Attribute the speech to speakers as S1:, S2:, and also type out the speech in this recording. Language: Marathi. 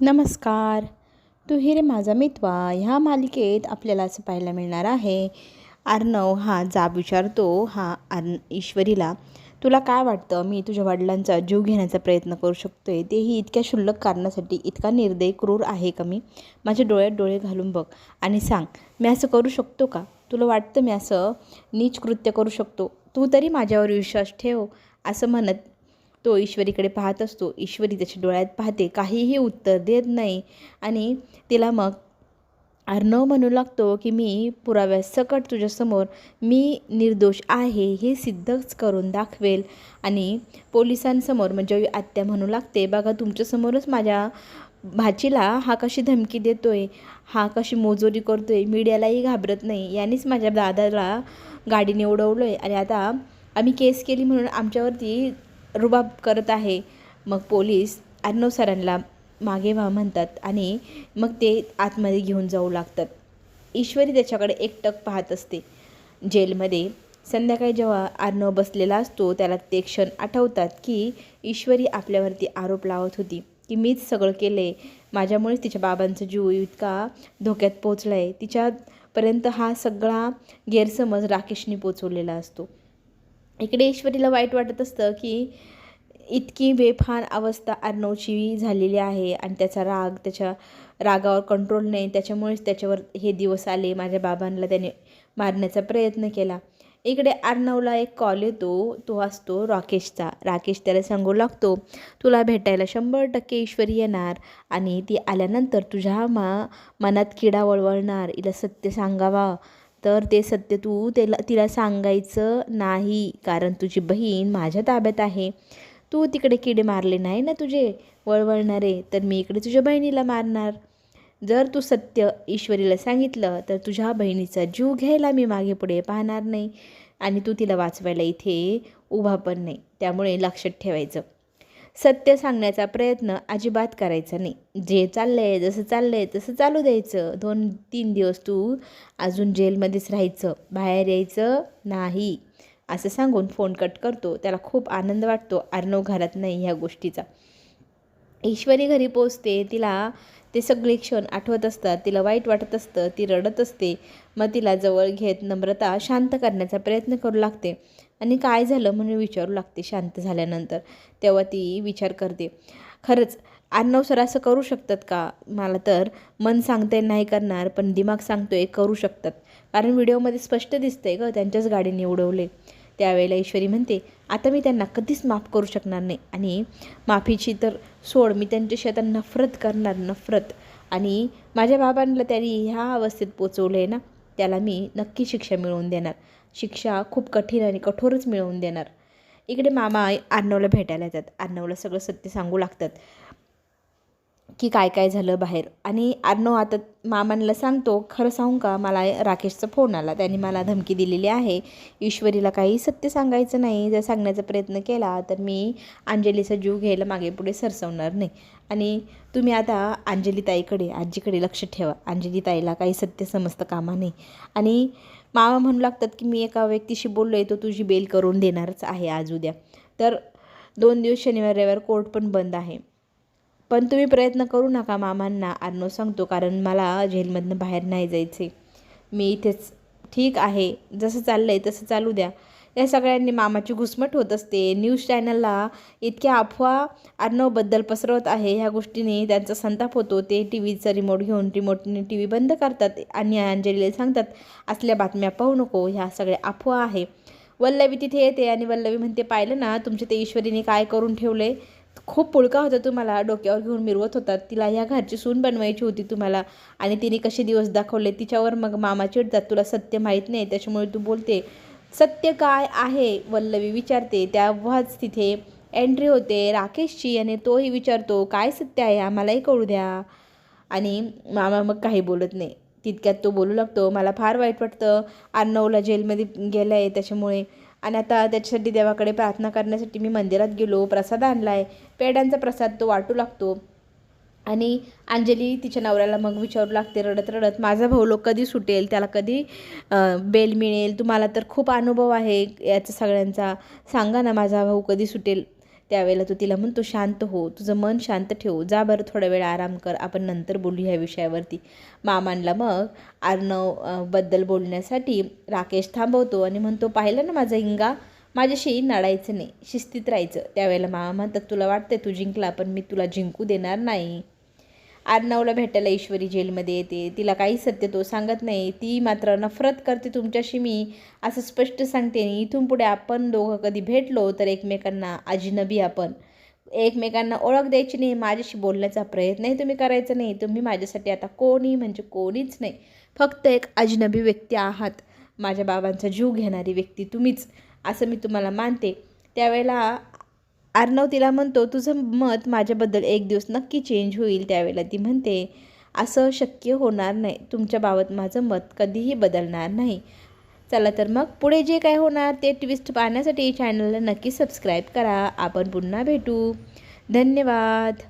S1: नमस्कार. तू हिरे रे माझा मितवा. ह्या मालिकेत आपल्याला असं पाहायला मिळणार आहे अर्णव हा जाब विचारतो हा आर्न ईश्वरीला तुला काय वाटतं? मी तुझ्या वडिलांचा जीव घेण्याचा प्रयत्न करू शकतो आहे तेही इतक्या क्षुल्लक कारणासाठी इतका निर्दय क्रूर आहे का मी? माझ्या डोळ्यात डोळे घालून बघ आणि सांग मी असं करू शकतो का? तुला वाटतं मी असं नीच कृत्य करू शकतो? तू तरी माझ्यावर विश्वास ठेव असं म्हणत तो ईश्वरीकडे पाहत असतो. ईश्वरी त्याच्या डोळ्यात पाहते. काहीही उत्तर देत नाही. आणि तिला मग अर्णव म्हणू लागतो की मी पुराव्यासकट तुझ्यासमोर मी निर्दोष आहे हे सिद्धच करून दाखवेल. आणि पोलिसांसमोर म्हणजे आत्या म्हणू लागते बघा तुमच्यासमोरच माझ्या भाचीला हा कशी धमकी देतो आहे हा कशी मोजोरी आहे मीडियालाही घाबरत नाही. यानेच माझ्या दादाला गाडीने उडवलं आहे आणि आता आम्ही केस केली म्हणून आमच्यावरती रुबाब करत आहे. मग पोलीस अर्णव सरांना मागे व्हा म्हणतात आणि मग ते आतमध्ये घेऊन जाऊ लागतात. ईश्वरी त्याच्याकडे एकटक पाहत असते. जेलमध्ये संध्याकाळी जेव्हा अर्णव बसलेला असतो त्याला ते क्षण आठवतात की ईश्वरी आपल्यावरती आरोप लावत होती की मीच सगळं केलं आहे माझ्यामुळेच तिच्या बाबांचा जीव इतका धोक्यात पोचला आहे तिच्यापर्यंत हा सगळा गैरसमज राकेशने पोचवलेला असतो. इकडे ईश्वरीला वाईट वाटत असतं की इतकी बेफार अवस्था अर्णवची झालेली आहे आणि त्याचा राग त्याच्या रागावर कंट्रोल नाही. त्याच्यामुळेच त्याच्यावर हे दिवस आले. माझ्या बाबांना त्याने मारण्याचा प्रयत्न केला. इकडे अर्णवला एक कॉल येतो. तो असतो राकेशचा. राकेश त्याला सांगू लागतो तुला भेटायला शंभर टक्के ईश्वरी येणार आणि ती आल्यानंतर तुझ्या मा मनात किडा वळवळणार. हिला सत्य सांगावा. तर ते सत्य तू त्याला तिला सांगायचं नाही. कारण तुझी बहीण माझ्या ताब्यात आहे. तू तिकडे किडे मारले नाही ना तुझे? वळवळणारे तर मी इकडे तुझ्या बहिणीला मारणार. जर तू सत्य ईश्वरीला सांगितलं तर तुझ्या बहिणीचा जीव घ्यायला मी मागे पुढे पाहणार नाही आणि तू तिला वाचवायला इथे उभा पण नाही. त्यामुळे लक्षात ठेवायचं. सत्य सांगण्याचा प्रयत्न अजिबात करायचा नाही. जे चाललं आहे जसं चाललं आहे तसं चालू द्यायचं. दोन तीन दिवस तू अजून जेलमध्येच राहायचं. बाहेर यायचं नाही. असं सांगून फोन कट करतो. त्याला खूप आनंद वाटतो. अर्णव घरात नाही ह्या गोष्टीचा. ईश्वरी घरी पोचते तिला ते सगळे क्षण आठवत असतात. तिला वाईट वाटत असतं. ती रडत असते. मग तिला जवळ घेत नम्रता शांत करण्याचा प्रयत्न करू लागते. आणि काय झालं म्हणून विचारू लागते शांत झाल्यानंतर. तेव्हा ती विचार करते. खरंच अर्णव सर असं करू शकतात का? मला तर मन सांगते नाही करणार पण दिमाग सांगतोय करू शकतात. कारण व्हिडिओमध्ये स्पष्ट दिसतंय ग त्यांच्याच गाडीने उडवले. त्यावेळेला ईश्वरी म्हणते आता मी त्यांना कधीच माफ करू शकणार नाही आणि माफीची तर सोड मी त्यांच्याशी आता नफरत करणार नफरत. आणि माझ्या बाबांना त्यांनी ह्या अवस्थेत पोचवलं आहे ना त्याला मी नक्की शिक्षा मिळवून देणार. शिक्षा खूप कठीण आणि कठोरच मिळवून देणार. इकडे मामा अर्णवला भेटायला येतात. अर्णवला सगळं सत्य सांगू लागतात. की काय काय झालं बाहेर. आणि अर्णव आता मामांना सांगतो खरं सांगू का मला राकेशचा फोन आला. त्यांनी मला धमकी दिलेली आहे. ईश्वरीला काही सत्य सांगायचं नाही. जर सांगण्याचा प्रयत्न केला तर मी अंजलीचा जीव घ्यायला मागे पुढे सरसवणार नाही. आणि तुम्ही आता अंजली ताईकडे आजीकडे लक्ष ठेवा. अंजली ताईला काही सत्य समजतं कामा नाही आणि मामा म्हणू लागतात की मी एका व्यक्तीशी बोललो आहे तो तुझी बेल करून देणारच आहे आज उद्या. तर दोन दिवस शनिवार रविवार कोर्ट पण बंद आहे. पण तुम्ही प्रयत्न करू नका मामांना आर्नो सांगतो कारण मला जेलमधनं बाहेर नाही जायचे मी इथेच ठीक आहे जसं चाललं आहे तसं चालू द्या. या सगळ्यांनी मामाची घुसमट होत असते. न्यूज चॅनलला इतक्या अफवा अर्णवबद्दल पसरवत आहे ह्या गोष्टीने त्यांचा संताप होतो. ते टी व्हीचा रिमोट घेऊन रिमोटने टी व्ही बंद करतात आणि अंजलीला सांगतात असल्या बातम्या पाहू नको ह्या सगळ्या अफवा आहे. वल्लवी तिथे येते आणि वल्लवी म्हणते पाहिलं ना तुमच्या ते ईश्वरीने काय करून ठेवले खूप पुळका होता तुम्हाला डोक्यावर घेऊन मिरवत होता. तिला ह्या घरची सून बनवायची होती तुम्हाला. आणि तिने कसे दिवस दाखवले तिच्यावर मग मामा चिडतात. तुला सत्य माहीत नाही त्याच्यामुळे तू बोलते सत्य काय आहे? वल्लवी विचारते. तेव्हाच तिथे एंट्री होते. राकेशची आणि तोही विचारतो काय सत्य आहे? आम्हालाही कळू द्या. आणि मामा मग काही बोलत नाही. तितक्यात तो बोलू लागतो मला फार वाईट वाटतं. अर्णवला जेलमध्ये गेलं आहे त्याच्यामुळे आणि आता त्याच्यासाठी देवाकडे प्रार्थना करण्यासाठी मी मंदिरात गेलो प्रसाद आणला आहे पेड्यांचा प्रसाद तो वाटू लागतो. आणि अंजली तिच्या नवऱ्याला मग विचारू लागते रडत रडत माझा भाऊ लोक कधी सुटेल? त्याला कधी बेल मिळेल? तुम्हाला तर खूप अनुभव आहे याचा सगळ्यांचा. सांगा ना माझा भाऊ कधी सुटेल? त्यावेळेला तो तिला म्हणतो शांत हो तुझं मन शांत ठेव. जा बरं थोडा वेळ आराम कर. आपण नंतर बोलू ह्या विषयावरती. मामांना मग अर्णवबद्दल बोलण्यासाठी राकेश थांबवतो आणि म्हणतो पाहिलं ना माझा इंगा माझ्याशी नडायचं नाही. शिस्तीत राहायचं. त्यावेळेला मामा म्हणतात तुला वाटतं तू जिंकला पण मी तुला जिंकू देणार नाही. आर्नवला भेटायला ईश्वरी जेलमध्ये येते. तिला काही सत्य तो सांगत नाही. ती मात्र नफरत करते तुमच्याशी मी. असं स्पष्ट सांगते. आणि इथून पुढे आपण दोघं कधी भेटलो तर एकमेकांना अजिनबी आपण. एकमेकांना ओळख द्यायची नाही. माझ्याशी बोलण्याचा प्रयत्नही तुम्ही करायचा नाही. तुम्ही माझ्यासाठी आता कोणी म्हणजे कोणीच नाही. फक्त एक अजनबी व्यक्ती आहात. माझ्या बाबांचा जीव घेणारी व्यक्ती तुम्हीच. असं मी तुम्हाला मानते. त्यावेळेला अर्णव तिला म्हणतो तुझं मत माझ्याबद्दल एक दिवस नक्की चेंज होईल त्यावेळेला ती म्हणते असं शक्य होणार नाही. तुमच्याबाबत माझं मत कधीही बदलणार नाही. चला तर मग पुढे जे काय होणार ते ट्विस्ट पाहण्यासाठी चॅनलला नक्की सबस्क्राईब करा. आपण पुन्हा भेटू. धन्यवाद.